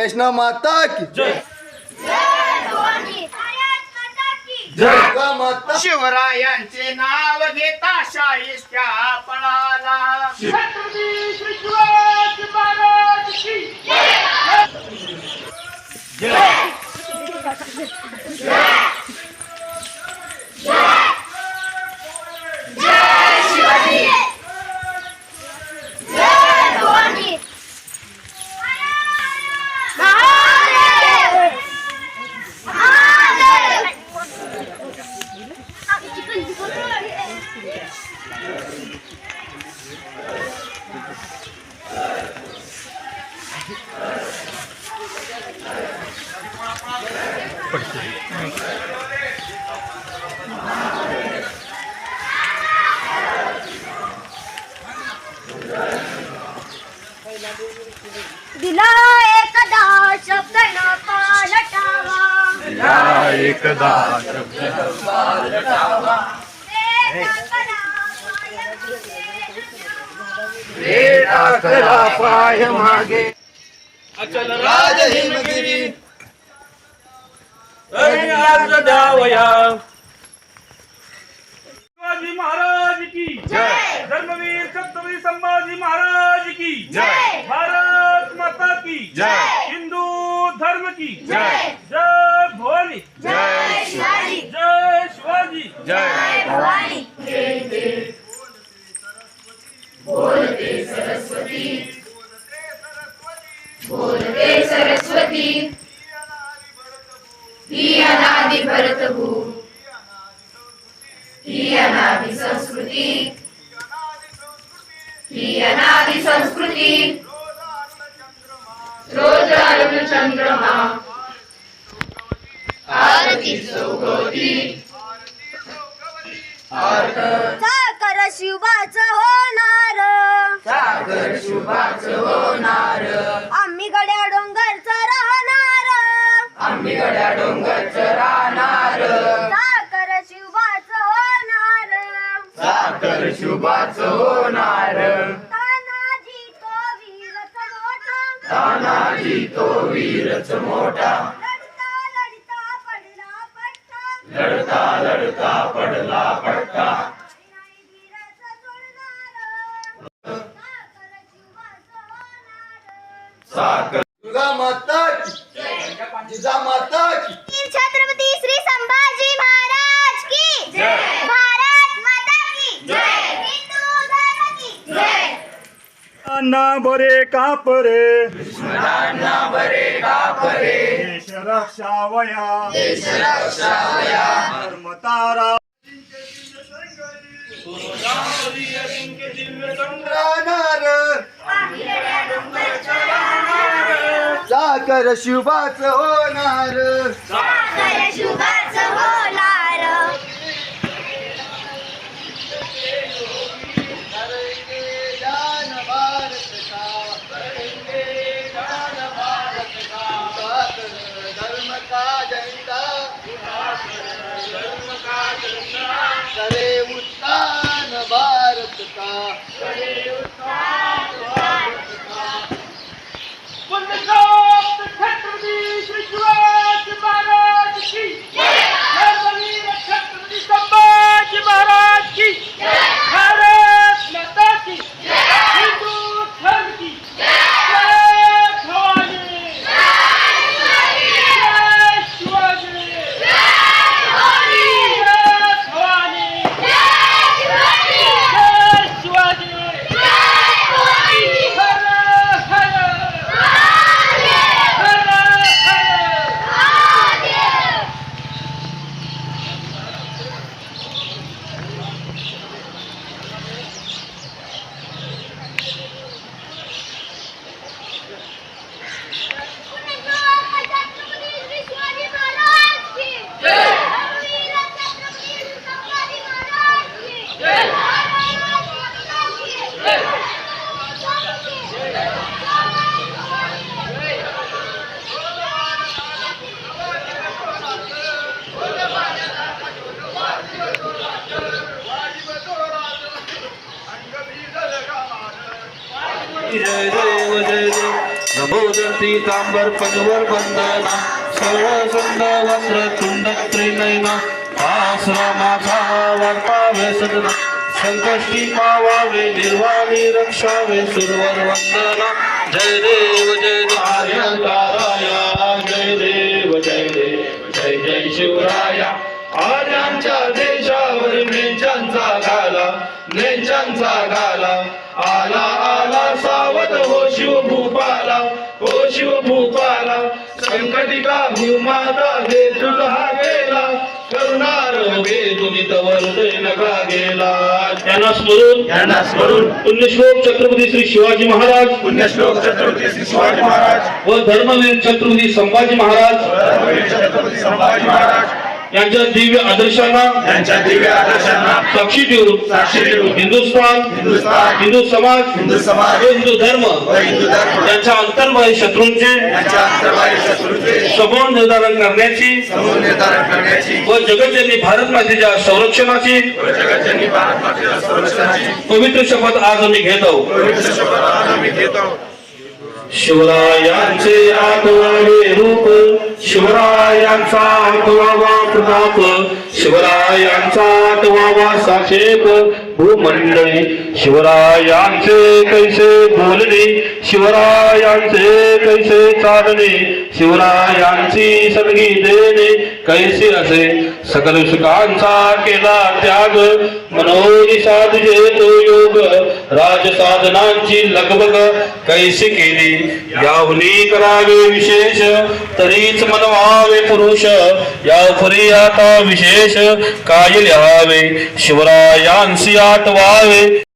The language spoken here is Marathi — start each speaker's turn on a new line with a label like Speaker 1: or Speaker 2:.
Speaker 1: वैष्णव माता की
Speaker 2: जय।
Speaker 1: दुर्गा माता
Speaker 3: शिवरायांचे नाव घेता शाहिस्त्या पळाला
Speaker 2: छत्रपती श्री शिवाजी महाराज की
Speaker 4: दिला एकदा शब्द न पालटावा
Speaker 1: एकदा
Speaker 3: करा पाय मागे
Speaker 2: अचल
Speaker 1: राज हिमगिरी
Speaker 2: राज द्यावया शिवाजी महाराज की
Speaker 1: जय.
Speaker 2: धर्मवीर छत्रपती संभाजी महाराज की
Speaker 1: जय.
Speaker 2: भारत माता की
Speaker 1: जय.
Speaker 2: हिंदू धर्म की
Speaker 1: जय.
Speaker 2: जय। भवानी।
Speaker 1: जय शिवाजी।
Speaker 2: जय शिवाजी।
Speaker 1: जय
Speaker 4: भवानी।
Speaker 5: बोलते सरस्वती। ही अनादि भरतभू ही अनादि संस्कृती। ही अनादि संस्कृती। रोज अरुण चंद्रमा। आरती चौगोती
Speaker 4: साखर शिवाच होणार।
Speaker 5: सागर शुभाच होणार.
Speaker 4: आम्ही गड्या डोंगरच राहणार.
Speaker 5: आम्ही गड्या डोंगरच राहणार.
Speaker 4: साखर शिवाच होणार.
Speaker 5: साखर शुभाच होणार.
Speaker 4: तानाजी तो वीरच मोठा.
Speaker 5: तानाजी तो वीरच मोठा.
Speaker 4: लढता लढता पडला पट्टा.
Speaker 5: लढता लढता पडला पट्टा.
Speaker 4: साखर।
Speaker 1: दुर्गा माता की। जिजा माता की।
Speaker 4: छत्रपती श्री संभाजी महाराज की। जय। भारत माता की। जय। हिंदू धर्म की। जय।
Speaker 2: अन्ना बरे कापरे
Speaker 5: बरे कापरे
Speaker 2: देश रक्षावया
Speaker 5: देश रक्षावया
Speaker 2: धर्मतारा
Speaker 1: साखर शुभाच होणार.
Speaker 4: साखर शुभाच होणार
Speaker 1: जान भारत का करेंगे जान भारत का साखर धर्म का झंडा धर्म का झंडा करे उत्थान भारत का करे उत्थान भारत का
Speaker 2: पुण्यश्लोक छत्रपती श्री शिवाजी महाराज की धर्मवीर छत्रपती संभाजी महाराज की भारत माता की हिंदू धर्म की जय भवानी जय शिवाजी जय भवानी जय शिवाजी हर हर हर हर
Speaker 4: छत्रपती श्री शिवाजी महाराज की जय वीर छत्रपती संभाजी महाराज की जय भारत माता की जय
Speaker 2: जय
Speaker 6: तांबर पंजवर वंदना सरळ संद वस्त्र तुंड त्रिनयना आसरा माझा वार्तावे सदना संकष्टी पावावे निर्वाणी रक्षावे सुरवर वंदना. जय देव जय आर्यंकाराया जय देव जय देव. जय जय शिवराया. आर्यांच्या देशावर नेंचांचा घाला नेंचांचा घाला आला आला सावध हो शिव भूपाला हो शिव भूपाला संकटिका भूमाता दे तुला तवर नका गेला त्यांना स्मरून
Speaker 3: यांना स्मरून.
Speaker 6: पुण्यश्लोक छत्रपती श्री शिवाजी महाराज
Speaker 3: पुण्यश्लोक छत्रपती श्री शिवाजी महाराज.
Speaker 6: व धर्मवीर छत्रपती संभाजी महाराज
Speaker 3: धर्मवीर छत्रपती संभाजी महाराज.
Speaker 6: यांच्या दिव्य आदर्शांना
Speaker 3: यांच्या दिव्य आदर्शांना
Speaker 6: साक्षी ठेवून
Speaker 3: साक्षी ठेवून
Speaker 6: हिंदुस्थान
Speaker 3: हिंदुस्थान
Speaker 6: हिंदू समाज
Speaker 3: हिंदू समाज
Speaker 6: व हिंदू धर्म
Speaker 3: हिंदू धर्म.
Speaker 6: यांच्या अंतर्मय शत्रूंचे
Speaker 3: यांच्या अंतर्वाही शत्रूंचे
Speaker 6: समोर निर्धारण करण्याची व जगतजननी भारत मातेच्या संरक्षणाची पवित्र शपथ आज आम्ही घेतो
Speaker 3: घेतो
Speaker 6: शिवरायांचे आठवावे रूप शिवरायांचा आठवावा प्रताप शिवरायांचा आठवावा साक्षेप भूमंडळी शिवरायांचे कैसे बोलणे शिवरायांचे कैसे चालणे शिवरायांची सदगी देणे कैसे असे? सकल सुखांचा केला त्याग मनोनी साधजे तो योग राज साधनांची लगबग कैसे केली? याहुनी करावे विशेष तरीच मनवावे पुरुष या फरी आता विशेष काय लिहावे? शिवरायांशी आठवावे.